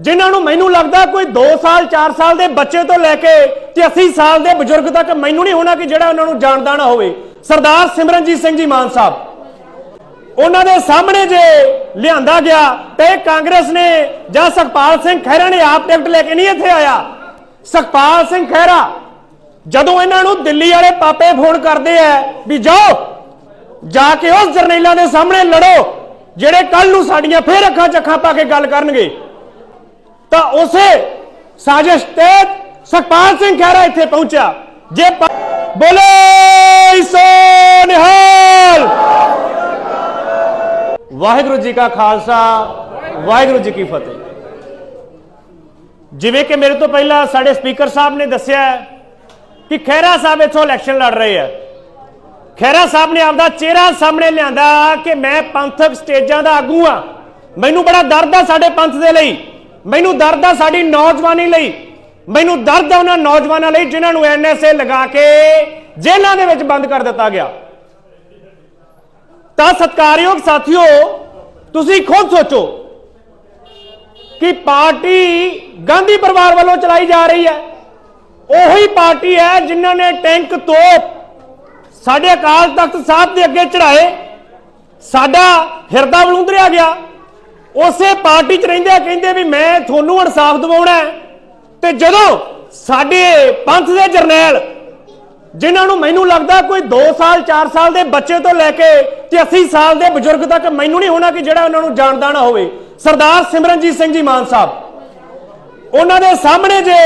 ਜਿਨ੍ਹਾਂ ਨੂੰ ਮੈਨੂੰ ਲੱਗਦਾ ਕੋਈ 2 ਸਾਲ 4 ਸਾਲ ਦੇ ਬੱਚੇ ਤੋਂ ਲੈ ਕੇ ਤੇ 80 ਸਾਲ ਦੇ ਬਜ਼ੁਰਗ ਤੱਕ ਮੈਨੂੰ ਨਹੀਂ ਹੋਣਾ ਕਿ ਜਿਹੜਾ ਉਹਨਾਂ ਨੂੰ ਜਾਣਦਾ ਨਾ ਹੋਵੇ। ਸਰਦਾਰ ਸਿਮਰਨਜੀਤ ਸਿੰਘ ਜੀ ਮਾਨ ਸਾਹਿਬ, ਉਹਨਾਂ ਦੇ ਸਾਹਮਣੇ ਜੇ ਲਿਆਂਦਾ ਗਿਆ ਤੇ ਇਹ ਕਾਂਗਰਸ ਨੇ ਜਾਂ ਸੁਖਪਾਲ ਸਿੰਘ ਖਹਿਰਾ ਨੇ ਆਪ ਟਿਕਟ ਲੈ ਕੇ ਨਹੀਂ ਇੱਥੇ ਆਇਆ। ਸੁਖਪਾਲ ਸਿੰਘ ਖਹਿਰਾ, ਜਦੋਂ ਇਹਨਾਂ ਨੂੰ ਦਿੱਲੀ ਵਾਲੇ ਪਾਪੇ ਫੋਨ ਕਰਦੇ ਆ ਵੀ ਜਾਓ, ਜਾ ਕੇ ਉਸ ਜਰਨੈਲਾਂ ਦੇ ਸਾਹਮਣੇ ਲੜੋ, ਜਿਹੜੇ ਕੱਲ ਨੂੰ ਸਾਡੀਆਂ ਫੇਰ ਅੱਖਾਂ ਚੱਖਾਂ ਪਾ ਕੇ ਗੱਲ ਕਰਨਗੇ। ਤਾਂ ਉਸੇ ਸਾਜ਼ਿਸ਼ ਤਹਿਤ ਸੁਖਪਾਲ ਸਿੰਘ ਖਹਿਰਾ ਇੱਥੇ ਪਹੁੰਚਿਆ। ਜੇ ਪ- ਬੋਲੇ ਸੋ ਨਿਹਾਲ। ਵਾਹਿਗੁਰੂ ਜੀ ਕਾ ਖਾਲਸਾ, ਵਾਹਿਗੁਰੂ ਜੀ ਕੀ ਫਤਿਹ। ਜਿਵੇਂ ਕਿ ਮੇਰੇ ਤੋਂ ਪਹਿਲਾਂ ਸਾਡੇ ਸਪੀਕਰ ਸਾਹਿਬ ਨੇ ਦੱਸਿਆ ਕਿ ਖਹਿਰਾ ਸਾਹਿਬ ਇੱਥੋਂ ਇਲੈਕਸ਼ਨ ਲੜ ਰਹੇ ਆ। ਖਹਿਰਾ ਸਾਹਿਬ ਨੇ ਆਪਦਾ ਚਿਹਰਾ ਸਾਹਮਣੇ ਲਿਆਂਦਾ ਕਿ ਮੈਂ ਪੰਥਕ ਸਟੇਜਾਂ ਦਾ ਆਗੂ ਆ ਮੈਨੂੰ ਬੜਾ ਦਰਦ ਆ ਸਾਡੇ ਪੰਥ ਦੇ ਲਈ। ਮੈਨੂੰ ਦਰਦ ਆ ਸਾਡੀ ਨੌਜਵਾਨੀ ਲਈ। ਮੈਨੂੰ ਦਰਦ ਆ ਉਹਨਾਂ ਨੌਜਵਾਨਾਂ ਲਈ ਜਿਨ੍ਹਾਂ ਨੂੰ ਐਨਐਸਏ ਲਗਾ ਕੇ ਜੇਲ੍ਹਾਂ ਦੇ ਵਿੱਚ ਬੰਦ ਕਰ ਦਿੱਤਾ ਗਿਆ। ਤਾਂ ਸਤਕਾਰਯੋਗ ਸਾਥੀਓ, ਤੁਸੀਂ ਖੁਦ ਸੋਚੋ ਕਿ ਪਾਰਟੀ ਗਾਂਧੀ ਪਰਿਵਾਰ ਵੱਲੋਂ ਚਲਾਈ ਜਾ ਰਹੀ ਹੈ। ਉਹੀ ਪਾਰਟੀ ਹੈ ਜਿਨ੍ਹਾਂ ਨੇ ਟੈਂਕ ਤੋਪ ਸਾਡੇ ਅਕਾਲ ਤਖਤ ਸਾਹਿਬ ਦੇ ਅੱਗੇ ਚੜਾਏ ਸਾਡਾ ਹਿਰਦਾ ਬਲੂੰਦਰਿਆ ਗਿਆ। ਉਸੇ ਪਾਰਟੀ 'ਚ ਰਹਿੰਦੇ ਆ, ਕਹਿੰਦੇ ਵੀ ਮੈਂ ਤੁਹਾਨੂੰ ਇਨਸਾਫ ਦਿਵਾਉਣਾ ਤੇ ਜਦੋਂ ਸਾਡੇ ਪੰਥ ਦੇ ਜਰਨੈਲ, ਜਿਨ੍ਹਾਂ ਨੂੰ ਮੈਨੂੰ ਲੱਗਦਾ ਕੋਈ 2 ਸਾਲ 4 ਸਾਲ ਦੇ ਬੱਚੇ ਤੋਂ ਲੈ ਕੇ ਤੇ 80 ਸਾਲ ਦੇ ਬਜ਼ੁਰਗ ਤੱਕ ਮੈਨੂੰ ਨਹੀਂ ਹੋਣਾ ਕਿ ਜਿਹੜਾ ਉਹਨਾਂ ਨੂੰ ਜਾਣਦਾ ਨਾ ਹੋਵੇ, ਸਰਦਾਰ ਸਿਮਰਨਜੀਤ ਸਿੰਘ ਜੀ ਮਾਨ ਸਾਹਿਬ। ਉਹਨਾਂ ਦੇ ਸਾਹਮਣੇ ਜੇ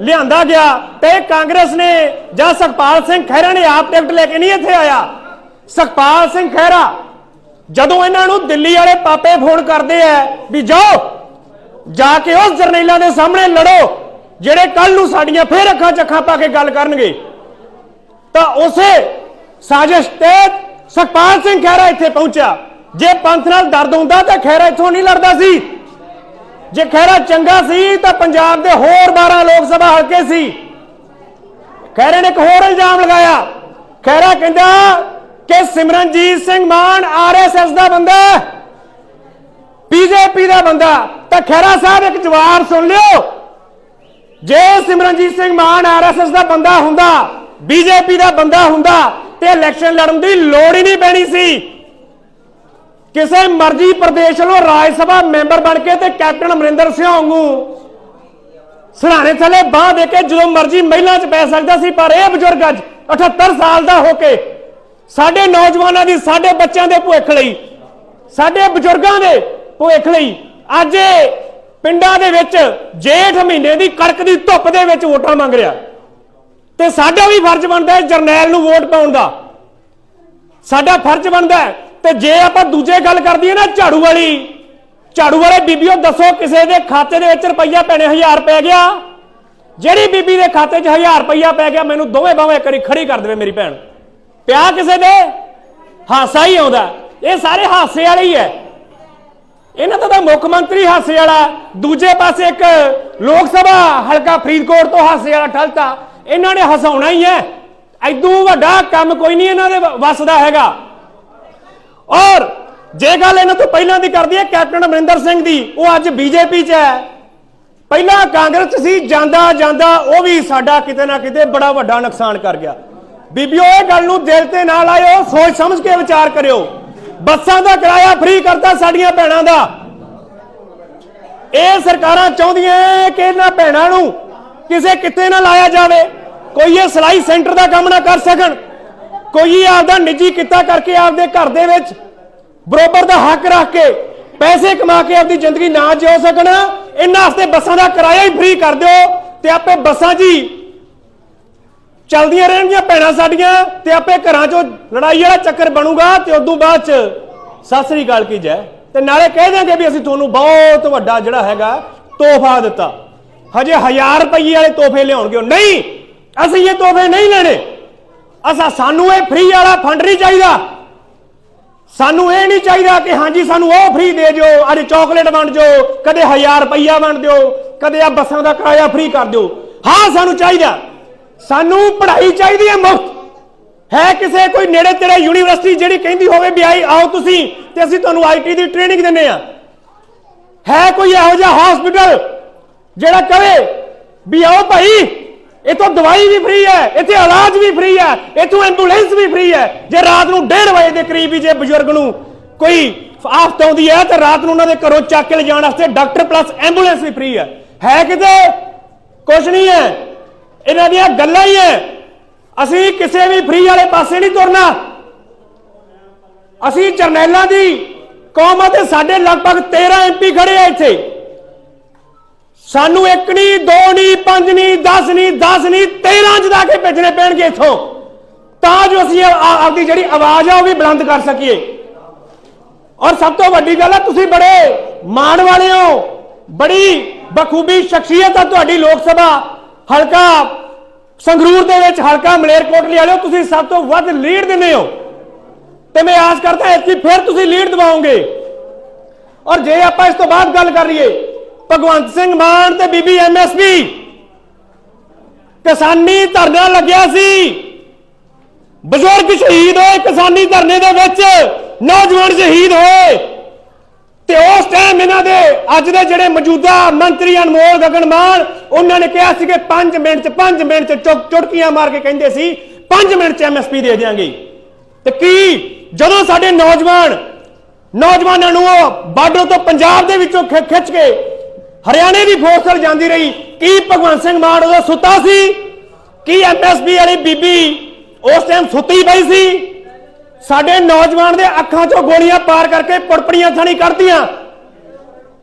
ਲਿਆਂਦਾ ਗਿਆ ਤੇ ਇਹ ਕਾਂਗਰਸ ਨੇ ਜਾਂ ਸੁਖਪਾਲ ਸਿੰਘ ਖਹਿਰਾ ਨੇ ਆਪ ਟਿਕਟ ਲੈ ਕੇ ਨਹੀਂ ਇੱਥੇ ਆਇਆ। ਸੁਖਪਾਲ ਸਿੰਘ ਖਹਿਰਾ ਜਦੋਂ ਇਹਨਾਂ ਨੂੰ ਦਿੱਲੀ ਵਾਲੇ ਪਾਪੇ ਫੋਨ ਕਰਦੇ ਆ ਵੀ ਜਾਓ, ਜਾ ਕੇ ਉਸ ਜਰਨੈਲਾਂ ਦੇ ਸਾਹਮਣੇ ਲੜੋ, ਜਿਹੜੇ ਕੱਲ ਨੂੰ ਸਾਡੀਆਂ ਫੇਰ ਅੱਖਾਂ ਚੱਖਾਂ ਪਾ ਕੇ ਗੱਲ ਕਰਨਗੇ। ਤਾਂ ਉਸੇ ਸਾਜ਼ਿਸ਼ ਤੇ ਸੁਖਪਾਲ ਸਿੰਘ ਖਹਿਰਾ ਇੱਥੇ ਪਹੁੰਚਿਆ। ਜੇ ਪੰਥ ਨਾਲ ਦਰਦ ਹੁੰਦਾ ਤਾਂ ਖਹਿਰਾ ਇੱਥੋਂ ਨਹੀਂ ਲੜਦਾ ਸੀ। ਜੇ ਖਹਿਰਾ ਚੰਗਾ ਸੀ ਤਾਂ ਪੰਜਾਬ ਦੇ ਹੋਰ 12 ਲੋਕ ਸਭਾ ਹਲਕੇ ਸੀ। ਖਹਿਰੇ ਨੇ ਇੱਕ ਹੋਰ ਇਲਜ਼ਾਮ ਲਗਾਇਆ। ਖਹਿਰਾ ਕਹਿੰਦਾ ਕਿ ਸਿਮਰਨਜੀਤ ਸਿੰਘ ਮਾਨ ਆਰਐਸਐਸ ਦਾ ਬੰਦਾ ਬੀਜੇਪੀ ਦਾ ਬੰਦਾ। ਤਾਂ ਖਹਿਰਾ ਸਾਹਿਬ, ਇੱਕ ਜਵਾਬ ਸੁਣ ਲਿਓ। ਜੇ ਸਿਮਰਨਜੀਤ ਸਿੰਘ ਮਾਨ ਆਰਐਸਐਸ ਦਾ ਬੰਦਾ ਹੁੰਦਾ ਬੀਜੇਪੀ ਦਾ ਬੰਦਾ ਹੁੰਦਾ, ਤੇ ਇਲੈਕਸ਼ਨ ਲੜਨ ਦੀ ਲੋੜ ਹੀ ਨਹੀਂ ਪੈਣੀ ਸੀ। ਕਿਸੇ ਮਰਜ਼ੀ ਪ੍ਰਦੇਸ਼ ਵੱਲੋਂ ਰਾਜ ਸਭਾ ਮੈਂਬਰ ਬਣ ਕੇ ਤੇ ਕੈਪਟਨ ਅਮਰਿੰਦਰ ਸਿੰਘ ਵਾਂਗੂ ਸਰਾਣੇ ਥੱਲੇ ਬਾਹ ਦੇ ਕੇ ਜਦੋਂ ਮਰਜ਼ੀ ਮਹਿਲਾ 'ਚ ਪੈ ਸਕਦਾ ਸੀ, ਪਰ ਇਹ ਬਜ਼ੁਰਗ ਅੱਜ 78 ਸਾਲ ਦਾ ਹੋ ਕੇ ਸਾਡੇ ਨੌਜਵਾਨਾਂ ਦੀ, ਸਾਡੇ ਬੱਚਿਆਂ ਦੇ ਭੁੱਖ ਲਈ, ਸਾਡੇ ਬਜ਼ੁਰਗਾਂ ਦੇ ਭੁੱਖ ਲਈ, ਅੱਜ ਇਹ ਪਿੰਡਾਂ ਦੇ ਵਿੱਚ ਜੇਠ ਮਹੀਨੇ ਦੀ ਕੜਕ ਦੀ ਧੁੱਪ ਦੇ ਵਿੱਚ ਵੋਟਾਂ ਮੰਗ ਰਿਹਾ। ਤੇ ਸਾਡਾ ਵੀ ਫਰਜ਼ ਬਣਦਾ ਹੈ ਜਰਨੈਲ ਨੂੰ ਵੋਟ ਪਾਉਣ ਦਾ। ਸਾਡਾ ਫਰਜ਼ ਬਣਦਾ ਹੈ। ਤੇ ਜੇ ਆਪਾਂ ਦੂਜੇ ਗੱਲ ਕਰਦੀ ਹੈ ਨਾ ਝਾੜੂ ਵਾਲੀ, ਝਾੜੂ ਵਾਲੇ ਬੀਬੀਓ ਦੱਸੋ ਕਿਸੇ ਦੇ ਖਾਤੇ ਦੇ ਵਿੱਚ ਰੁਪਈਆ ਪੈਣੇ 1000 ਪੈ ਗਿਆ? ਜਿਹੜੀ ਬੀਬੀ ਦੇ ਖਾਤੇ 'ਚ 1000 ਰੁਪਈਆ ਪੈ ਗਿਆ, ਮੈਨੂੰ ਦੋਵੇਂ ਬਾਹਾਂ ਇੱਕ ਵਾਰੀ ਖੜੀ ਕਰ ਦੇਵੇ ਮੇਰੀ ਭੈਣ। ਪਿਆ ਕਿਸੇ ਦੇ? ਹਾਸਾ ਹੀ ਆਉਂਦਾ। ਇਹ ਸਾਰੇ ਹਾਸੇ ਵਾਲੇ ਹੀ ਹੈ ਇਹਨਾਂ ਦਾ ਤਾਂ ਮੁੱਖ ਮੰਤਰੀ ਹਾਸੇ ਵਾਲਾ, ਦੂਜੇ ਪਾਸੇ ਇੱਕ ਲੋਕ ਸਭਾ, ਹਲਕਾ ਫਰੀਦਕੋਟ ਤੋਂ ਹਾਸੇ ਵਾਲਾ ਠਲਤਾ। ਇਹਨਾਂ ਨੇ ਹਸਾਉਣਾ ਹੀ ਹੈ ਐਦੂ ਵੱਡਾ ਕੰਮ ਕੋਈ ਨਹੀਂ ਇਹਨਾਂ ਦੇ ਵੱਸ ਦਾ ਹੈਗਾ। ਔਰ ਜੇ ਗੱਲ ਇਹਨਾਂ ਤੋਂ ਪਹਿਲਾਂ ਦੀ ਕਰਦੀ ਹੈ ਕੈਪਟਨ ਅਮਰਿੰਦਰ ਸਿੰਘ ਦੀ, ਉਹ ਅੱਜ ਬੀਜੇਪੀ 'ਚ ਹੈ ਪਹਿਲਾਂ ਕਾਂਗਰਸ 'ਚ ਸੀ, ਜਾਂਦਾ ਜਾਂਦਾ ਉਹ ਵੀ ਸਾਡਾ ਕਿਤੇ ਨਾ ਕਿਤੇ ਬੜਾ ਵੱਡਾ ਨੁਕਸਾਨ ਕਰ ਗਿਆ। ਬੀਬੀਓ, ਇਹ ਗੱਲ ਨੂੰ ਦਿਲ ਤੇ ਨਾ ਲਾਇਓ, ਸੋਚ ਸਮਝ ਕੇ ਵਿਚਾਰ ਕਰਿਓ। ਬੱਸਾਂ ਦਾ ਕਿਰਾਇਆ ਫ੍ਰੀ ਕਰਤਾ ਸਾਡੀਆਂ ਭੈਣਾਂ ਦਾ। ਇਹ ਸਰਕਾਰਾਂ ਚਾਹੁੰਦੀਆਂ ਕਿ ਇਹਨਾਂ ਭੈਣਾਂ ਨੂੰ ਕਿਸੇ ਕਿਤੇ ਨਾ ਲਾਇਆ ਜਾਵੇ। ਕੋਈ ਇਹ ਸਿਲਾਈ ਸੈਂਟਰ ਦਾ ਕੰਮ ਨਾ ਕਰ ਸਕਣ। ਕੋਈ ਆਪਦਾ ਨਿੱਜੀ ਕਿੱਤਾ ਕਰਕੇ ਆਪਦੇ ਘਰ ਦੇ ਵਿੱਚ ਬਰੋਬਰ ਦਾ ਹੱਕ ਰੱਖ ਕੇ ਪੈਸੇ ਕਮਾ ਕੇ ਆਪਦੀ ਜ਼ਿੰਦਗੀ ਨਾ ਜਿਉ ਸਕਣ। ਇਹਨਾਂ ਵਾਸਤੇ ਬੱਸਾਂ ਦਾ ਕਿਰਾਇਆ ਹੀ ਫ੍ਰੀ ਕਰ ਦਿਓ ਤੇ ਆਪੇ ਬੱਸਾਂ ਜੀ ਚਲਦੀਆਂ ਰਹਿਣਗੀਆਂ ਭੈਣਾਂ ਸਾਡੀਆਂ ਤੇ ਆਪੇ ਘਰਾਂ 'ਚੋਂ ਲੜਾਈ ਵਾਲਾ ਚੱਕਰ ਬਣੂਗਾ ਤੇ ਉਦੋਂ ਬਾਅਦ 'ਚ ਸਤਿ ਸ੍ਰੀ ਅਕਾਲ ਕੀ ਜੈ। ਤੇ ਨਾਲੇ ਕਹਿ ਦਿਆਂਗੇ ਵੀ ਅਸੀਂ ਤੁਹਾਨੂੰ ਬਹੁਤ ਵੱਡਾ ਜਿਹੜਾ ਹੈਗਾ ਤੋਹਫਾ ਦਿੱਤਾ। ਹਜੇ 1000 ਰੁਪਏ ਵਾਲੇ ਤੋਹਫੇ ਲਿਆਉਣਗੇ। ਨਹੀਂ, ਅਸੀਂ ਇਹ ਤੋਹਫੇ ਨਹੀਂ ਲੈਣੇ। ਅਸਾਂ, ਸਾਨੂੰ ਇਹ ਫ੍ਰੀ ਵਾਲਾ ਫੰਡ ਨਹੀਂ ਚਾਹੀਦਾ। ਸਾਨੂੰ ਇਹ ਨਹੀਂ ਚਾਹੀਦਾ ਕਿ ਹਾਂਜੀ, ਸਾਨੂੰ ਉਹ ਫ੍ਰੀ ਦੇ ਦਿਓ। ਅੱਜ ਚਾਕਲੇਟ ਵੰਡ ਦਿਓ, ਕਦੇ 1000 ਰੁਪਈਆ ਵੰਡ ਦਿਓ, ਕਦੇ ਆ ਬੱਸਾਂ ਦਾ ਕਿਰਾਇਆ ਫ੍ਰੀ ਕਰ ਦਿਓ। ਹਾਂ, ਸਾਨੂੰ ਚਾਹੀਦਾ। ਸਾਨੂੰ ਪੜ੍ਹਾਈ ਚਾਹੀਦੀ ਹੈ ਮੁਫਤ। ਹੈ ਕਿਸੇ ਕੋਈ ਨੇੜੇ ਤੇੜੇ ਯੂਨੀਵਰਸਿਟੀ ਜਿਹੜੀ ਕਹਿੰਦੀ ਹੋਵੇ ਵੀ ਆਈ, ਆਓ ਤੁਸੀਂ ਤੇ ਅਸੀਂ ਤੁਹਾਨੂੰ ਆਈਟੀ ਦੀ ਟ੍ਰੇਨਿੰਗ ਦਿੰਨੇ ਆ ਹੈ ਕੋਈ ਇਹੋ ਜਿਹਾ ਹਸਪੀਟਲ ਜਿਹੜਾ ਕਹੇ ਵੀ ਆਓ ਭਾਈ, ਇਥੋਂ ਦਵਾਈ ਵੀ ਫ੍ਰੀ ਹੈ, ਇੱਥੇ ਇਲਾਜ ਵੀ ਫ੍ਰੀ ਹੈ, ਇਥੋਂ ਐਂਬੂਲੈਂਸ ਵੀ ਫ੍ਰੀ ਹੈ। ਜੇ ਰਾਤ ਨੂੰ 1:30 ਵਜੇ ਦੇ ਕਰੀਬ ਵੀ ਜੇ ਬਜ਼ੁਰਗ ਨੂੰ ਕੋਈ ਆਫਤ ਆਉਂਦੀ ਹੈ ਤੇ ਰਾਤ ਨੂੰ ਉਹਨਾਂ ਦੇ ਘਰੋਂ ਚੱਕ ਕੇ ਲਿਜਾਣ ਵਾਸਤੇ ਡਾਕਟਰ ਪਲੱਸ ਐਂਬੂਲੈਂਸ ਵੀ ਫ੍ਰੀ ਹੈ। ਹੈ ਕਿਤੇ? ਕੁਝ ਨਹੀਂ ਹੈ। ਇਹਨਾਂ ਦੀਆਂ ਗੱਲਾਂ ਹੀ ਹੈ ਅਸੀਂ ਕਿਸੇ ਵੀ ਫਰੀ ਵਾਲੇ ਪਾਸੇ ਨਹੀਂ ਤੁਰਨਾ। ਅਸੀਂ ਜਰਨੈਲਾਂ ਦੀ ਕੌਮ ਆ ਸਾਡੇ ਲਗਭਗ 13 ਐਮਪੀ ਖੜੇ ਆ ਇੱਥੇ। ਸਾਨੂੰ ਇੱਕ ਨਹੀਂ, ਦੋ ਨਹੀਂ, ਪੰਜ ਨਹੀਂ 10 ਨਹੀਂ 10 ਨਹੀਂ 13 ਜਦਾ ਕੇ ਭੇਜਣੇ ਪੈਣਗੇ ਇੱਥੋਂ। ਤਾਂ ਜੋ ਅਸੀਂ ਆ- ਆਪਦੀ ਜਿਹੜੀ ਆਵਾਜ਼ ਆ ਉਹ ਵੀ ਬੁਲੰਦ ਕਰ ਸਕੀਏ। ਔਰ ਸਭ ਤੋਂ ਵੱਡੀ ਗੱਲ ਹੈ ਤੁਸੀਂ ਬੜੇ ਮਾਣ ਵਾਲੇ ਹੋ। ਬੜੀ ਬਖੂਬੀ ਸ਼ਖਸੀਅਤ ਆ ਤੁਹਾਡੀ ਲੋਕ ਸਭਾ। ਹਲਕਾ ਸੰਗਰੂਰ ਦੇ ਵਿੱਚ ਹਲਕਾ ਮਲੇਰਕੋਟਲੀ ਵਾਲਿਓ, ਤੁਸੀਂ ਸਭ ਤੋਂ ਵੱਧ ਲੀਡ ਦਿੰਦੇ ਹੋ। ਤੇ ਮੈਂ ਆਸ ਕਰਦਾ ਇਸ ਦੀ ਫਿਰ ਤੁਸੀਂ ਲੀਡ ਦਿਵਾਓਗੇ। ਔਰ ਜੇ ਆਪਾਂ ਇਸ ਤੋਂ ਬਾਅਦ ਗੱਲ ਕਰ ਲਈਏ, ਭਗਵੰਤ ਸਿੰਘ ਮਾਨ ਤੇ ਬੀਬੀ ਐਮਐਸਪੀ ਕਿਸਾਨੀ ਧਰਨਾ ਲੱਗਿਆ ਸੀ। ਬਜ਼ੁਰਗ ਸ਼ਹੀਦ ਹੋਏ ਕਿਸਾਨੀ ਧਰਨੇ ਦੇ ਵਿੱਚ, ਨੌਜਵਾਨ ਸ਼ਹੀਦ ਹੋਏ। ਤੇ ਉਹ ਟਾਈਮ ਇਹਨਾਂ ਦੇ। ਅੱਜ ਦੇ ਜਿਹੜੇ ਮੌਜੂਦਾ ਮੰਤਰੀ ਅਨਮੋਲ ਗਗਨ ਮਾਨ, ਉਹਨਾਂ ਨੇ ਕਿਹਾ ਸੀ ਕਿ 5 ਮਿੰਟ ਚ 5 ਮਿੰਟ ਚ ਚੁਟਕੀਆਂ ਮਾਰ ਕੇ ਕਹਿੰਦੇ ਸੀ 5 ਮਿੰਟ ਚ ਐਮਐਸਪੀ ਦੇ ਦਿਆਂਗੇ। ਤੇ ਕੀ? ਜਦੋਂ ਸਾਡੇ ਨੌਜਵਾਨ ਨੌਜਵਾਨਾਂ ਨੂੰ ਉਹ ਬਾਰਡਰ ਤੋਂ ਪੰਜਾਬ ਦੇ ਵਿੱਚੋਂ ਖਿੱਚ ਕੇ ਹਰਿਆਣੇ ਦੀ ਫੋਰਸ ਜਾਂਦੀ ਰਹੀ, ਕੀ ਭਗਵੰਤ ਸਿੰਘ ਮਾਨ ਉਦੋਂ ਸੁੱਤਾ ਸੀ? ਕੀ ਐਮਐਸਪੀ ਵਾਲੀ ਬੀਬੀ ਉਸ ਟਾਈਮ ਸੁੱਤੀ ਪਈ ਸੀ? ਸਾਡੇ ਨੌਜਵਾਨ ਦੇ ਅੱਖਾਂ 'ਚੋਂ ਗੋਲੀਆਂ ਪਾਰ ਕਰਕੇ ਪੜਪੜੀਆਂ ਥਾਣੀ ਕੱਢਦੀਆਂ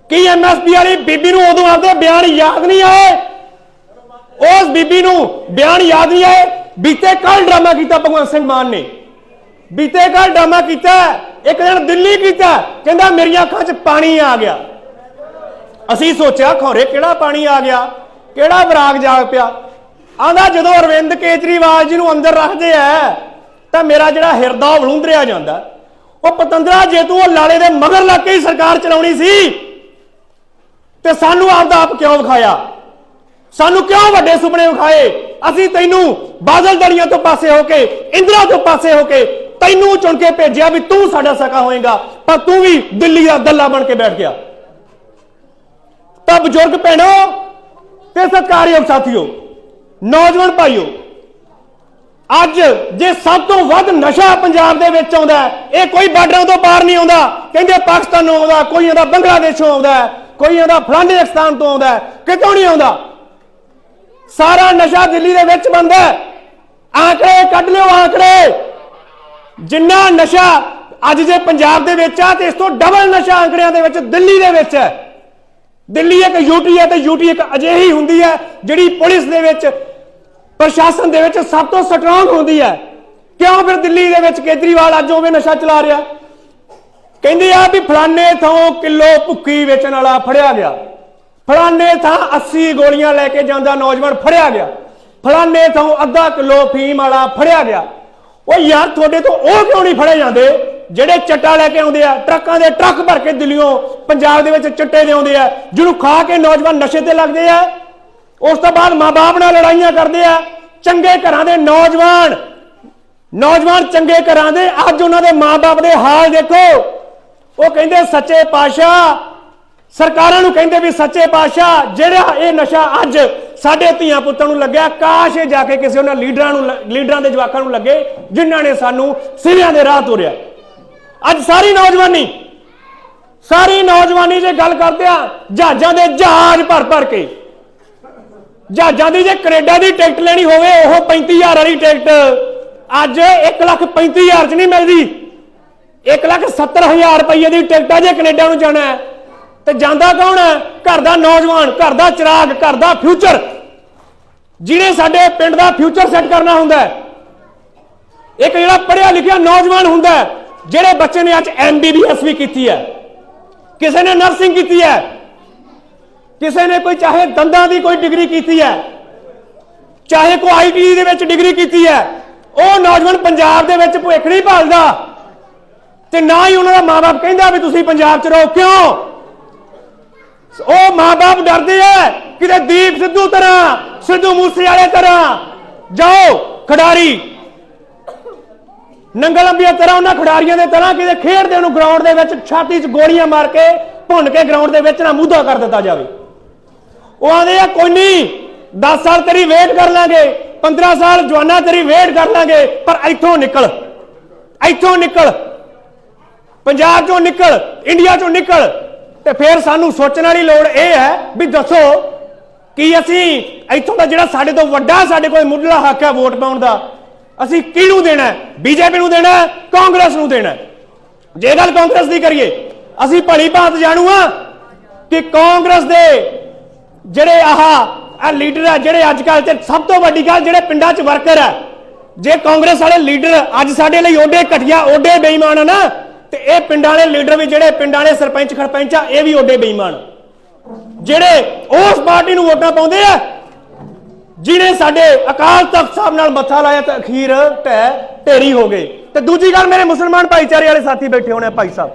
ਕੀ ਐਮਐਸਪੀ ਵਾਲੀ ਬੀਬੀ ਨੂੰ ਉਦੋਂ ਆਪਦੇ ਬਿਆਨ ਯਾਦ ਨਹੀਂ ਆਏ? ਉਸ ਬੀਬੀ ਨੂੰ ਬਿਆਨ ਯਾਦ ਨਹੀਂ ਆਏ? ਬੀਤੇ ਕੱਲ ਡਰਾਮਾ ਕੀਤਾ ਭਗਵੰਤ ਸਿੰਘ ਮਾਨ ਨੇ। ਬੀਤੇ ਕੱਲ ਡਰਾਮਾ ਕੀਤਾ, ਇੱਕ ਦਿਨ ਦਿੱਲੀ ਕੀਤਾ, ਕਹਿੰਦਾ ਮੇਰੀਆਂ ਅੱਖਾਂ 'ਚ ਪਾਣੀ ਆ ਗਿਆ। ਅਸੀਂ ਸੋਚਿਆ, ਖੌਰੇ ਕਿਹੜਾ ਪਾਣੀ ਆ ਗਿਆ? ਕਿਹੜਾ ਵਿਰਾਗ ਜਾਗ ਪਿਆ? ਆਂਦਾ ਜਦੋਂ ਅਰਵਿੰਦ ਕੇਜਰੀਵਾਲ ਜੀ ਨੂੰ ਅੰਦਰ ਰੱਖਦੇ ਆ, ਤਾਂ ਮੇਰਾ ਜਿਹੜਾ ਹਿਰਦਾ ਉਹ ਵਲੂੰਦਰਿਆ ਜਾਂਦਾ। ਉਹ ਪਤੰਦਰਾ ਜੇ ਤੂੰ ਉਹ ਲਾਲੇ ਦੇ ਮਗਰ ਲੱਗ ਕੇ ਸਰਕਾਰ ਚਲਾਉਣੀ ਸੀ। ਤੇ ਸਾਨੂੰ ਆਪਦਾ ਆਪ ਕਿਉਂ ਵਿਖਾਇਆ? ਸਾਨੂੰ ਕਿਉਂ ਵੱਡੇ ਸੁਪਨੇ ਵਿਖਾਏ? ਅਸੀਂ ਤੈਨੂੰ ਬਾਦਲ ਦਲੀਆਂ ਤੋਂ ਪਾਸੇ ਹੋ ਕੇ, ਇੰਦਰਾ ਤੋਂ ਪਾਸੇ ਹੋ ਕੇ ਤੈਨੂੰ ਚੁਣ ਕੇ ਭੇਜਿਆ ਵੀ ਤੂੰ ਸਾਡਾ ਸਕਾ ਹੋਏਗਾ, ਪਰ ਤੂੰ ਵੀ ਦਿੱਲੀ ਦਾ ਦੱਲਾ ਬਣ ਕੇ ਬੈਠ ਗਿਆ। ਤਾਂ ਬਜ਼ੁਰਗ ਭੈਣੋ ਤੇ ਸਤਿਕਾਰਯੋਗ ਸਾਥੀਓ, ਨੌਜਵਾਨ ਭਾਈਓ, ਅੱਜ ਜੇ ਸਭ ਤੋਂ ਵੱਧ ਨਸ਼ਾ ਪੰਜਾਬ ਦੇ ਵਿੱਚ ਆਉਂਦਾ ਇਹ ਕੋਈ ਬਾਰਡਰਾਂ ਤੋਂ ਪਾਰ ਨਹੀਂ ਆਉਂਦਾ, ਕਹਿੰਦੇ ਪਾਕਿਸਤਾਨੋਂ ਆਉਂਦਾ, ਕੋਈ ਆਉਂਦਾ, ਬੰਗਲਾਦੇਸ਼ੋਂ ਆਉਂਦਾ ਕੋਈ ਆਉਂਦਾ ਫਲਾਂਡੇ ਸਥਾਨ ਤੋਂ ਆਉਂਦਾ ਕਿਤੋਂ ਨਹੀਂ ਆਉਂਦਾ। ਸਾਰਾ ਨਸ਼ਾ ਦਿੱਲੀ ਦੇ ਵਿੱਚ ਬੰਦਾ ਆਂਕੜੇ ਕੱਢ ਲਿਓ, ਆਂਕੜੇ। ਜਿੰਨਾ ਨਸ਼ਾ ਅੱਜ ਜੇ ਪੰਜਾਬ ਦੇ ਵਿੱਚ ਆ, ਤੇ ਇਸ ਤੋਂ ਡਬਲ ਨਸ਼ਾ ਆਂਕੜਿਆਂ ਦੇ ਵਿੱਚ ਦਿੱਲੀ ਦੇ ਵਿੱਚ ਹੈ। ਦਿੱਲੀ ਇੱਕ ਯੂਟੀ ਹੈ ਤੇ ਯੂਟੀ ਇੱਕ ਅਜਿਹੀ ਹੁੰਦੀ ਹੈ, ਜਿਹੜੀ ਪੁਲਿਸ ਦੇ ਵਿੱਚ, ਪ੍ਰਸ਼ਾਸਨ ਦੇ ਵਿੱਚ ਸਭ ਤੋਂ ਸਟਰੋਂਗ ਹੁੰਦੀ ਹੈ। ਕਿਉਂ ਫਿਰ ਦਿੱਲੀ ਦੇ ਵਿੱਚ ਕੇਜਰੀਵਾਲ ਅੱਜ ਉਹ ਵੀ ਨਸ਼ਾ ਚਲਾ ਰਿਹਾ? ਕਹਿੰਦੇ ਆ ਵੀ ਫਲਾਣੇ ਥਾਂ ਕਿਲੋ ਭੁੱਕੀ ਵੇਚਣ ਵਾਲਾ ਫੜਿਆ ਗਿਆ। ਫਲਾਣੇ ਥਾਂ 80 ਗੋਲੀਆਂ ਲੈ ਕੇ ਜਾਂਦਾ ਨੌਜਵਾਨ ਫੜਿਆ ਗਿਆ। ਫਲਾਣੇ ਥਾਂ ਅੱਧਾ ਕਿਲੋ ਫੀਮ ਵਾਲਾ ਫੜਿਆ ਗਿਆ। ਉਹ ਯਾਰ, ਤੁਹਾਡੇ ਤੋਂ ਉਹ ਕਿਉਂ ਨਹੀਂ ਫੜੇ ਜਾਂਦੇ? ਜਿਹੜੇ ਚੱਟਾ ਲੈ ਕੇ ਆਉਂਦੇ ਆ, ਟਰੱਕਾਂ ਦੇ ਟਰੱਕ ਭਰ ਕੇ ਦਿੱਲੀੋਂ ਪੰਜਾਬ ਦੇ ਵਿੱਚ ਚੱਟੇ ਦੇ ਆਉਂਦੇ ਆ, ਜਿਹਨੂੰ ਖਾ ਕੇ ਨੌਜਵਾਨ ਨਸ਼ੇ ਤੇ ਲੱਗਦੇ ਆ। ਉਸ ਤੋਂ ਬਾਅਦ ਮਾਪੇ ਨਾਲ ਲੜਾਈਆਂ ਕਰਦੇ ਆ। ਚੰਗੇ ਘਰਾਂ ਦੇ ਨੌਜਵਾਨ ਨੌਜਵਾਨ ਚੰਗੇ ਘਰਾਂ ਦੇ, ਅੱਜ ਉਹਨਾਂ ਦੇ ਮਾਪੇ ਦੇ ਹਾਲ ਦੇਖੋ। ਉਹ ਕਹਿੰਦੇ ਸੱਚੇ ਪਾਤਸ਼ਾਹ, ਸਰਕਾਰਾਂ ਨੂੰ ਕਹਿੰਦੇ ਵੀ ਸੱਚੇ ਪਾਤਸ਼ਾਹ, ਜਿਹੜਾ ਇਹ ਨਸ਼ਾ ਅੱਜ ਸਾਡੇ ਧੀਆਂ ਪੁੱਤਾਂ ਨੂੰ ਲੱਗਿਆ, ਕਾਸ਼ ਇਹ ਜਾ ਕੇ ਕਿਸੇ ਉਹਨਾਂ ਲੀਡਰਾਂ ਨੂੰ ਲੀਡਰਾਂ ਦੇ ਜਵਾਕਾਂ ਨੂੰ ਲੱਗੇ, ਜਿਨ੍ਹਾਂ ਨੇ ਸਾਨੂੰ ਸਿਰਿਆਂ ਦੇ ਰਾਹ ਤੋਰਿਆ। ਅੱਜ ਸਾਰੀ ਨੌਜਵਾਨੀ ਸਾਰੀ ਨੌਜਵਾਨੀ ਜੇ ਗੱਲ ਕਰਦੇ ਆ ਜਹਾਜ਼ਾਂ ਦੇ ਜਹਾਜ਼ ਭਰ ਭਰ ਕੇ, ਜਹਾਜ਼ਾਂ ਦੀ ਜੇ ਕੈਨੇਡਾ ਦੀ ਟਿਕਟ ਲੈਣੀ ਹੋਵੇ, ਉਹ 35000 ਵਾਲੀ ਟਿਕਟ, ਅੱਜ 135000 ਚ ਨਹੀਂ ਮਿਲਦੀ। 170000 ਰੁਪਏ ਦੀ ਟਿਕਟ ਆ ਜੇ ਕੈਨੇਡਾ ਨੂੰ ਜਾਣਾ ਹੈ। ਤੇ ਜਾਂਦਾ ਕੌਣ ਹੈ? ਘਰ ਦਾ ਨੌਜਵਾਨ, ਘਰ ਦਾ ਚਿਰਾਗ, ਘਰ ਦਾ ਫਿਊਚਰ। ਜਿਹਨੇ ਸਾਡੇ ਪਿੰਡ ਦਾ ਫਿਊਚਰ ਸੈੱਟ ਕਰਨਾ ਹੁੰਦਾ ਹੈ। ਇੱਕ ਜਿਹੜਾ ਪੜ੍ਹਿਆ ਲਿਖਿਆ ਨੌਜਵਾਨ ਹੁੰਦਾ ਜਿਹੜੇ ਬੱਚੇ ਨੇ ਅੱਜ ਐਮਬੀਬੀਐਸ ਵੀ ਕੀਤੀ ਹੈ। ਕਿਸੇ ਨੇ ਨਰਸਿੰਗ ਕੀਤੀ ਹੈ। ਕਿਸੇ ਨੇ ਕੋਈ ਚਾਹੇ ਦੰਦਾਂ ਦੀ ਕੋਈ ਡਿਗਰੀ ਕੀਤੀ ਹੈ। ਚਾਹੇ ਕੋਈ ਆਈਟੀ ਦੇ ਵਿੱਚ ਡਿਗਰੀ ਕੀਤੀ ਹੈ। ਉਹ ਨੌਜਵਾਨ ਪੰਜਾਬ ਦੇ ਵਿੱਚ ਭੁੱਖ ਨਹੀਂ ਭਾਲਦਾ। ਤੇ ਨਾ ਹੀ ਉਹਨਾਂ ਦਾ ਮਾਪੇ ਕਹਿੰਦਾ ਵੀ ਤੁਸੀਂ ਪੰਜਾਬ 'ਚ ਰਹੋ। ਕਿਉਂ? ਉਹ ਮਾਪੇ ਡਰਦੇ ਐ ਕਿਤੇ ਦੀਪ ਸਿੱਧੂ ਤਰ੍ਹਾਂ, ਸਿੱਧੂ ਮੂਸੇ ਵਾਲੇ ਤਰ੍ਹਾਂ। ਜਾਓ, ਖਿਡਾਰੀ। ਨੰਗਲ ਅੰਬੀਆ ਤਰ੍ਹਾਂ ਉਹਨਾਂ ਖਿਡਾਰੀਆਂ ਦੇ ਤਰ੍ਹਾਂ ਕਿਤੇ ਖੇਡਦੇ ਨੂੰ ਗਰਾਊਂਡ ਦੇ ਵਿੱਚ ਛਾਤੀ 'ਚ ਗੋਲੀਆਂ ਮਾਰ ਕੇ ਭੁੰਨ ਕੇ ਗਰਾਊਂਡ ਦੇ ਵਿੱਚ ਨਾ ਮੂਧਾ ਕਰ ਦਿੱਤਾ ਜਾਵੇ। ਉਹ ਆਂਦੇ ਆ, ਕੋਈ ਨਹੀਂ 10 ਸਾਲ ਤੇਰੀ ਵੇਟ ਕਰ ਲਾਂਗੇ 15 ਸਾਲ ਜਵਾਨਾ ਤੇਰੀ ਵੇਟ ਕਰ ਲਾਂਗੇ, ਪਰ ਇੱਥੋਂ ਨਿਕਲ ਇੱਥੋਂ ਨਿਕਲ। ਪੰਜਾਬ ਚੋਂ ਨਿਕਲ ਇੰਡੀਆ ਚੋਂ ਨਿਕਲ। ਤੇ ਫਿਰ ਸਾਨੂੰ ਸੋਚਣ ਵਾਲੀ ਲੋੜ ਇਹ ਹੈ ਵੀ ਦੱਸੋ ਕਿ ਅਸੀਂ ਇੱਥੋਂ ਦਾ ਜਿਹੜਾ ਸਾਡੇ ਤੋਂ ਵੱਡਾ ਸਾਡੇ ਕੋਲ ਮੁੱਢਲਾ ਹੱਕ ਹੈ ਵੋਟ ਪਾਉਣ ਦਾ, ਅਸੀਂ ਕਿਹਨੂੰ ਦੇਣਾ ਬੀਜੇਪੀ ਨੂੰ ਦੇਣਾ ਕਾਂਗਰਸ ਨੂੰ ਦੇਣਾ ਜੇ ਗੱਲ ਕਾਂਗਰਸ ਦੀ ਕਰੀਏ, ਅਸੀਂ ਭਲੀ ਭਾਂਤ ਜਾਣੂ ਆ ਕਿ ਕਾਂਗਰਸ ਦੇ ਜਿਹੜੇ ਆਹ ਆ ਲੀਡਰ ਆ ਜਿਹੜੇ ਅੱਜ ਕੱਲ ਤੇ ਸਭ ਤੋਂ ਵੱਡੀ ਗੱਲ ਜਿਹੜੇ ਪਿੰਡਾਂ 'ਚ ਵਰਕਰ ਆ ਜੇ ਕਾਂਗਰਸ ਵਾਲੇ ਲੀਡਰ ਅੱਜ ਸਾਡੇ ਲਈ ਓਡੇ ਘਟਿਆ, ਓਡੇ ਬੇਈਮਾਨ ਆ ਨਾ ਤੇ ਇਹ ਪਿੰਡਾਂ ਵਾਲੇ ਲੀਡਰ ਵੀ ਜਿਹੜੇ ਪਿੰਡਾਂ ਵਾਲੇ ਸਰਪੰਚ ਖਰਪੰਚ ਆ, ਇਹ ਵੀ ਓਡੇ ਬੇਈਮਾਨ। ਜਿਹੜੇ ਉਸ ਪਾਰਟੀ ਨੂੰ ਵੋਟਾਂ ਪਾਉਂਦੇ ਆ ਜਿਨੇ ਸਾਡੇ ਅਕਾਲ ਤਖਤ ਸਾਹਿਬ ਨਾਲ ਮੱਥਾ ਲਾਇਆ ਤੇ ਅਖੀਰ ਢਹਿ ਢੇਰੀ ਹੋ ਗਏ। ਤੇ ਦੂਜੀ ਗੱਲ ਮੇਰੇ ਮੁਸਲਮਾਨ ਭਾਈਚਾਰੇ ਵਾਲੇ ਸਾਥੀ ਬੈਠੇ ਹੋਣੇ ਭਾਈ ਸਾਹਿਬ।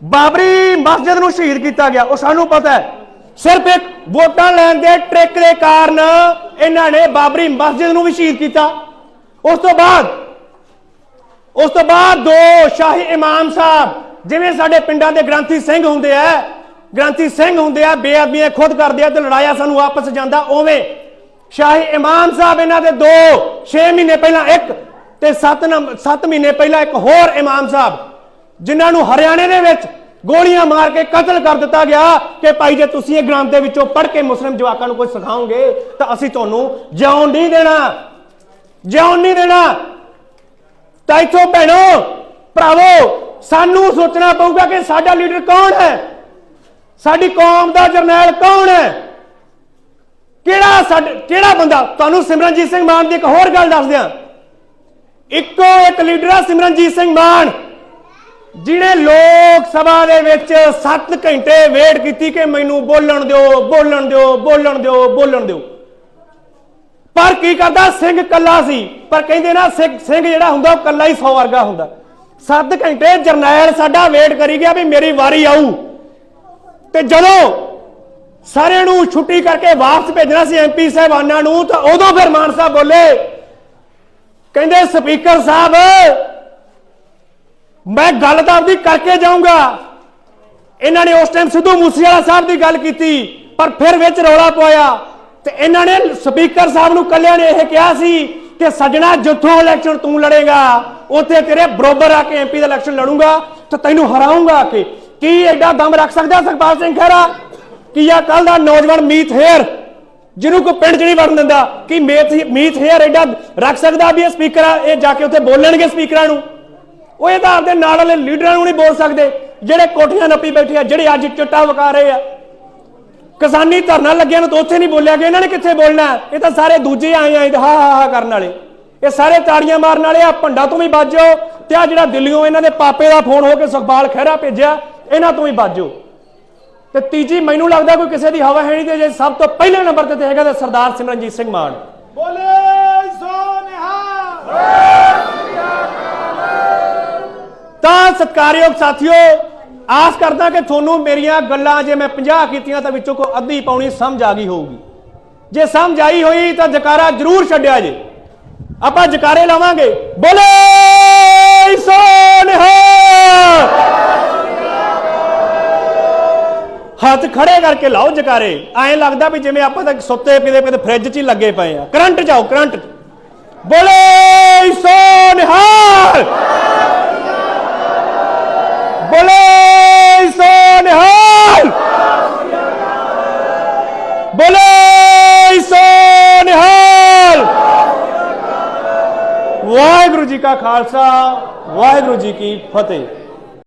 ਬਾਬਰੀ ਮਸਜਿਦ ਨੂੰ ਸ਼ਹੀਦ ਕੀਤਾ ਗਿਆ, ਉਹ ਸਾਨੂੰ ਪਤਾ ਹੈ। ਸਿਰਫ ਇੱਕ ਵੋਟਾਂ ਲੈਣ ਦੇ ਟ੍ਰਿਕ ਦੇ ਕਾਰਨ ਇਹਨਾਂ ਨੇ ਬਾਬਰੀ ਮਸਜਿਦ ਨੂੰ ਵੀ ਸ਼ਹੀਦ ਕੀਤਾ। ਉਸ ਤੋਂ ਬਾਅਦ ਉਸ ਤੋਂ ਬਾਅਦ ਦੋ ਸ਼ਾਹੀ ਇਮਾਮ ਸਾਹਿਬ, ਜਿਵੇਂ ਸਾਡੇ ਪਿੰਡਾਂ ਦੇ ਗ੍ਰੰਥੀ ਸਿੰਘ ਹੁੰਦੇ ਆ, ਗ੍ਰੰਥੀ ਸਿੰਘ ਹੁੰਦੇ ਆ, ਬੇਅਦਬੀਆਂ ਖੁਦ ਕਰਦੇ ਆ ਤੇ ਲੜਾਇਆ ਸਾਨੂੰ ਆਪਸ ਜਾਂਦਾ ਉਵੇਂ। ਸ਼ਾਹੀ ਇਮਾਮ ਸਾਹਿਬ ਇਹਨਾਂ ਦੇ ਦੋ 6 ਮਹੀਨੇ ਪਹਿਲਾਂ ਇੱਕ ਤੇ 7 7 ਮਹੀਨੇ ਪਹਿਲਾਂ ਇੱਕ ਹੋਰ ਇਮਾਮ ਸਾਹਿਬ, ਜਿਨ੍ਹਾਂ ਨੂੰ ਹਰਿਆਣੇ ਦੇ ਵਿੱਚ ਗੋਲੀਆਂ ਮਾਰ ਕੇ ਕਤਲ ਕਰ ਦਿੱਤਾ ਗਿਆ ਕਿ ਭਾਈ ਜੇ ਤੁਸੀਂ ਇਹ ਗ੍ਰੰਥ ਦੇ ਵਿੱਚੋਂ ਪੜ੍ਹ ਕੇ ਮੁਸਲਿਮ ਜਵਾਕਾਂ ਨੂੰ ਕੁਝ ਸਿਖਾਓਗੇ ਤਾਂ ਅਸੀਂ ਤੁਹਾਨੂੰ ਜਿਉਣ ਨਹੀਂ ਦੇਣਾ। ਜਿਉਣ ਨਹੀਂ ਦੇਣਾ। ਤਾਂ ਇੱਥੋਂ ਭੈਣੋ, ਭਰਾਵੋ, ਸਾਨੂੰ ਸੋਚਣਾ ਪਊਗਾ ਕਿ ਸਾਡਾ ਲੀਡਰ ਕੌਣ ਹੈ? ਸਾਡੀ ਕੌਮ ਦਾ ਜਰਨੈਲ ਕੌਣ ਹੈ? ਕਿਹੜਾ ਸਾਡ, ਕਿਹੜਾ ਬੰਦਾ? ਤੁਹਾਨੂੰ ਸਿਮਰਨਜੀਤ ਸਿੰਘ ਮਾਨ ਦੀ ਇੱਕ ਹੋਰ ਗੱਲ ਦੱਸ ਦਿਆਂ। ਇੱਕੋ ਇੱਕ ਲੀਡਰ ਹੈ ਸਿਮਰਨਜੀਤ ਸਿੰਘ ਮਾਨ, ਜਿਹਨੇ ਲੋਕ ਸਭਾ ਦੇ ਵਿੱਚ 7 ਘੰਟੇ ਵੇਟ ਕੀਤੀ ਕਿ ਮੈਨੂੰ ਬੋਲਣ ਦਿਓ ਬੋਲਣ ਦਿਓ ਬੋਲਣ ਦਿਓ ਬੋਲਣ ਦਿਓ। ਪਰ ਕੀ ਕਰਦਾ? ਸਿੰਘ ਕੱਲਾ ਸੀ। ਪਰ ਕਹਿੰਦੇ ਨਾ, ਸਿੰਘ ਜਿਹੜਾ ਹੁੰਦਾ, ਉਹ ਕੱਲਾ ਹੀ 100 ਵਰਗਾ ਹੁੰਦਾ। 7 ਘੰਟੇ ਜਰਨੈਲ ਸਾਡਾ ਵੇਟ ਕਰੀ ਗਿਆ ਵੀ ਮੇਰੀ ਵਾਰੀ ਆਊ। ਤੇ ਜਦੋਂ ਸਾਰਿਆਂ ਨੂੰ ਛੁੱਟੀ ਕਰਕੇ ਵਾਪਸ ਭੇਜਣਾ ਸੀ ਐਮਪੀ ਸਾਹਿਬਾਨਾਂ ਨੂੰ, ਤਾਂ ਉਦੋਂ ਫਿਰ ਮਾਨ ਸਾਹਿਬ ਬੋਲੇ, ਕਹਿੰਦੇ, ਸਪੀਕਰ ਸਾਹਿਬ, ਮੈਂ ਗੱਲ ਤਾਂ ਆਪਦੀ ਕਰਕੇ ਜਾਊਂਗਾ। ਇਹਨਾਂ ਨੇ ਉਸ ਟਾਈਮ ਸਿੱਧੂ ਮੂਸੇਵਾਲਾ ਸਾਹਿਬ ਦੀ ਗੱਲ ਕੀਤੀ, ਪਰ ਫਿਰ ਵਿੱਚ ਰੌਲਾ ਪਾਇਆ। ਤੇ ਇਹਨਾਂ ਨੇ ਸਪੀਕਰ ਸਾਹਿਬ ਨੂੰ ਕੱਲਿਆਂ ਨੇ ਇਹ ਕਿਹਾ ਸੀ ਕਿ ਸੱਜਣਾ ਜਿੱਥੋਂ ਇਲੈਕਸ਼ਨ ਤੂੰ ਲੜੇਗਾ, ਉੱਥੇ ਤੇਰੇ ਬਰੋਬਰ ਆ ਕੇ ਐਮਪੀ ਦਾ ਇਲੈਕਸ਼ਨ ਲੜੂੰਗਾ ਤੇ ਤੈਨੂੰ ਹਰਾਉਂਗਾ ਆ ਕੇ। ਕੀ ਐਡਾ ਦਮ ਰੱਖ ਸਕਦਾ ਸੁਖਪਾਲ ਸਿੰਘ ਖਹਿਰਾ? ਕੀ ਆ ਕੱਲ ਦਾ ਨੌਜਵਾਨ ਮੀਤ ਹੇਰ ਜਿਹਨੂੰ ਕੋਈ ਪਿੰਡ 'ਚ ਨਹੀਂ ਵੜਨ ਦਿੰਦਾ, ਕੀ ਮੀਤ ਮੀਤ ਹੇਰ ਐਡਾ ਰੱਖ ਸਕਦਾ ਵੀ ਇਹ ਸਪੀਕਰ ਇਹ ਜਾ ਕੇ ਉੱਥੇ ਬੋਲਣਗੇ ਸਪੀਕਰਾਂ ਨੂੰ? ਉਹ ਇਹ ਤਾਂ ਆਪਦੇ ਨਾਲ ਵਾਲੇ ਲੀਡਰਾਂ ਨੂੰ ਨਹੀਂ ਬੋਲ ਸਕਦੇ, ਜਿਹੜੇ ਕੋਠੀਆਂ ਨੱਪੀ ਬੈਠੇ ਆ, ਜਿਹੜੇ ਅੱਜ ਚਿੱਟਾ ਵਕਾ ਰਹੇ ਆ। ਕਿਸਾਨੀ ਧਰਨਾ ਲੱਗਿਆ ਨੂੰ ਤਾਂ ਉੱਥੇ ਨਹੀਂ ਬੋਲਿਆ ਗਿਆ। ਇਹਨਾਂ ਨੇ ਕਿੱਥੇ ਬੋਲਣਾ? ਇਹ ਤਾਂ ਸਾਰੇ ਦੂਜੇ ਆਏ ਆਏ ਹਾ ਹਾ ਹਾ ਕਰਨ ਵਾਲੇ। ਇਹ ਸਾਰੇ ਤਾੜੀਆਂ ਮਾਰਨ ਵਾਲੇ ਆ ਭੰਡਾ ਤੋਂ ਵੀ ਬਾਜੋ ਤੇ ਆ ਜਿਹੜਾ ਦਿੱਲੀੋਂ ਇਹਨਾਂ ਦੇ ਪਾਪੇ ਦਾ ਫੋਨ ਹੋ ਕੇ ਸੁਖਪਾਲ ਖਹਿਰਾ ਭੇਜਿਆ ਇਹਨਾਂ ਤੋਂ ਵੀ ਬਾਜੋ ਤੇ ਤੀਜੀ ਮੈਨੂੰ ਲੱਗਦਾ ਕੋਈ ਕਿਸੇ ਦੀ ਹਵਾ ਹੈ ਨਹੀਂ ਤੇ ਜੇ ਸਭ ਤੋਂ ਪਹਿਲੇ ਨੰਬਰ ਤੇ ਤੇ ਹੈਗਾ ਤੇ ਸਰਦਾਰ ਸਿਮਰਨਜੀਤ ਸਿੰਘ ਮਾਨ। ਬੋਲੇ ਸੋਨਿਹਾ ਤਾਂ ਸਤਿਕਾਰਯੋਗ ਸਾਥੀਓ ਆਸ ਕਰਦਾ ਕਿ ਤੁਹਾਨੂੰ ਮੇਰੀਆਂ ਗੱਲਾਂ ਜੇ ਮੈਂ 50 ਕੀਤੀਆਂ ਤਾਂ ਵਿੱਚੋਂ ਕੋ ਅੱਧੀ ਪੌਣੀ ਸਮਝ ਆ ਗਈ ਹੋਊਗੀ। ਜੇ ਸਮਝ ਆਈ ਹੋਈ ਤਾਂ ਜਕਾਰਾ ਜ਼ਰੂਰ ਛੱਡਿਆ ਜੇ। ਆਪਾਂ ਜਕਾਰੇ ਲਾਵਾਂਗੇ। ਬੋਲੇ ਸੋਨਿਹਾ ਹੱਥ ਖੜੇ ਕਰਕੇ ਲਾਓ ਜਕਾਰੇ। ਐਂ ਲੱਗਦਾ ਵੀ ਜਿਵੇਂ ਆਪਾਂ ਤਾਂ ਸੁੱਤੇ ਪੀਦੇ ਪਏ ਫ੍ਰਿਜ 'ਚ ਹੀ ਲੱਗੇ ਪਏ ਆ। ਕਰੰਟ ਜਾਓ ਕਰੰਟ ਬੋਲੇ ਸੋਨਿਹਾ ਬੋਲੇ ਸੋ ਨਿਹਾਲ। ਬੋਲੇ ਸੋ ਨਿਹਾਲ। ਵਾਹਿਗੁਰੂ ਜੀ ਕਾ ਖਾਲਸਾ ਵਾਹਿਗੁਰੂ ਜੀ ਕੀ ਫਤਿਹ।